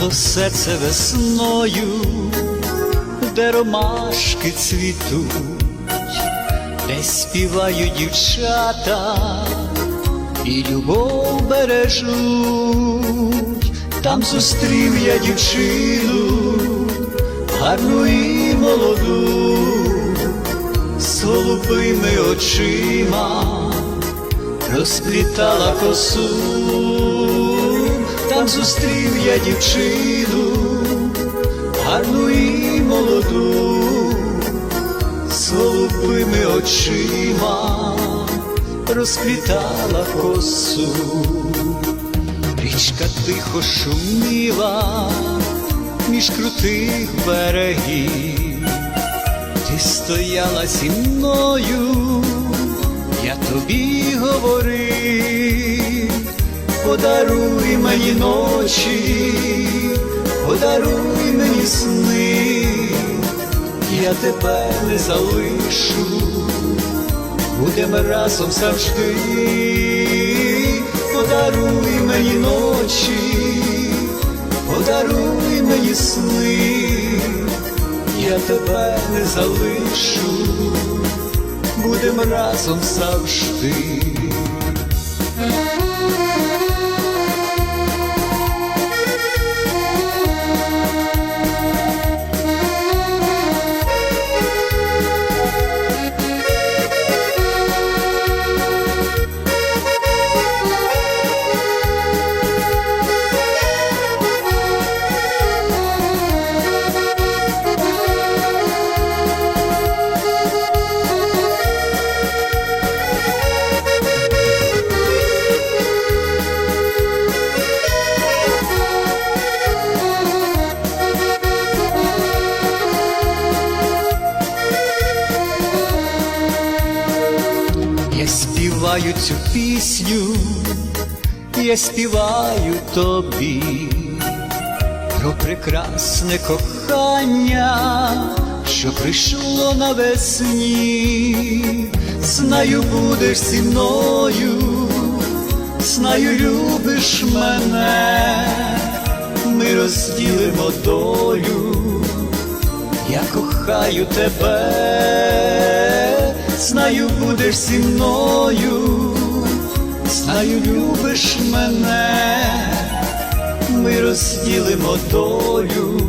було серце весною, де ромашки цвітуть, де співають дівчата і любов бережуть, там зустрів я дівчину, гарну і молоду, з голубими очима розплітала косу, там зустрів я дівчину, гарну і молоду, з голубими очима розплітала косу, річка тихо шуміла між крутих берегів, ти стояла зі мною, я тобі говорив, подаруй мені ночі, подаруй мені сни, я тебе не залишу, будемо разом завжди, подаруй мені ночі, подаруй мені сни, я тебе не залишу, будемо разом завжди. Співаю цю пісню, я співаю тобі про прекрасне кохання, що прийшло навесні, знаю, будеш зі мною, знаю, любиш мене, ми розділимо долю, я кохаю тебе, знаю, будеш зі мною, знаю, любиш мене, ми розділимо долю,